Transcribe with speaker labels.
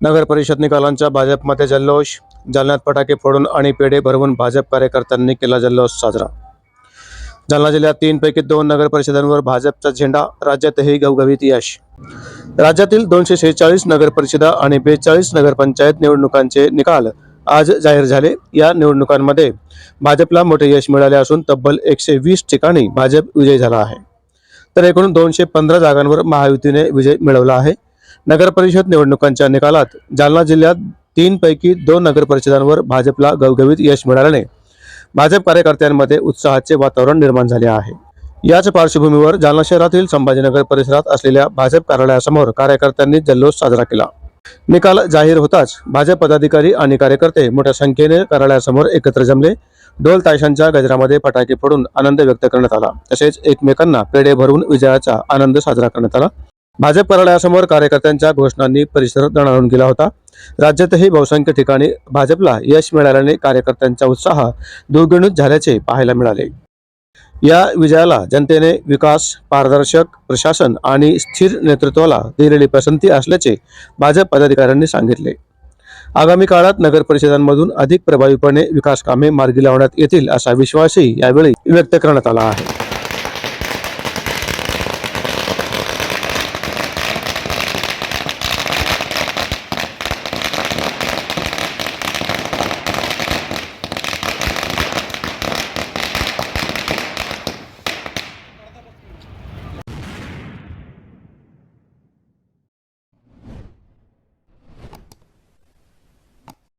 Speaker 1: नगर परिषद निकालांचा भाजपमध्ये जल्लोष जालन्यात फटाके फोडून आणि पेढे भरवून भाजप कार्यकर्त्यांनी केला जल्लोष साजरा. जालना जिल्ह्यात तीनपैकी दोन नगर परिषदांवर भाजपचा झेंडा राज्यातही गवगवीत यश. राज्यातील दोनशे शेहेचाळीस नगर परिषदा आणि बेचाळीस नगरपंचायत निवडणुकांचे निकाल आज जाहीर झाले. या निवडणुकांमध्ये भाजपला मोठे यश मिळाले असून तब्बल एकशे वीस ठिकाणी भाजप विजयी झाला आहे. तर एकूण दोनशे पंधरा जागांवर महायुतीने विजय मिळवला आहे. नगरपरिषद निवडणुकांच्या निकालात जालना जिल्ह्यात तीनपैकी दोन नगरपरिषदांवर भाजपला गवगवीत यश मिळाल्याने भाजप कार्यकर्त्यांमध्ये उत्साहाचे वातावरण निर्माण झाले आहे. याच पार्श्वभूमीवर जालना शहरातील संभाजीनगर परिसरात असलेल्या भाजप कार्यालयासमोर कार्यकर्त्यांनी जल्लोष साजरा केला. निकाल जाहीर होताच भाजप पदाधिकारी आणि कार्यकर्ते मोठ्या संख्येने कार्यालयासमोर एकत्र जमले. ढोल ताशांच्या गजरामध्ये फटाके फोडून आनंद व्यक्त करण्यात आला. तसेच एकमेकांना पेढे भरून विजयाचा आनंद साजरा करण्यात आला. भाजप कार्यालयासमोर कार्यकर्त्यांच्या घोषणांनी परिसर दणाणून गेला होता. राज्यातही बहुसंख्य ठिकाणी भाजपला यश मिळाल्याने कार्यकर्त्यांचा उत्साह दुर्गणित झाल्याचे पाहायला मिळाले. या विजयाला जनतेने विकास पारदर्शक प्रशासन आणि स्थिर नेतृत्वाला दिलेली पसंती असल्याचे भाजप पदाधिकाऱ्यांनी सांगितले. आगामी काळात नगर परिषदांमधून अधिक प्रभावीपणे विकास कामे मार्गी लावण्यात येतील असा विश्वासही यावेळी व्यक्त करण्यात आला आहे.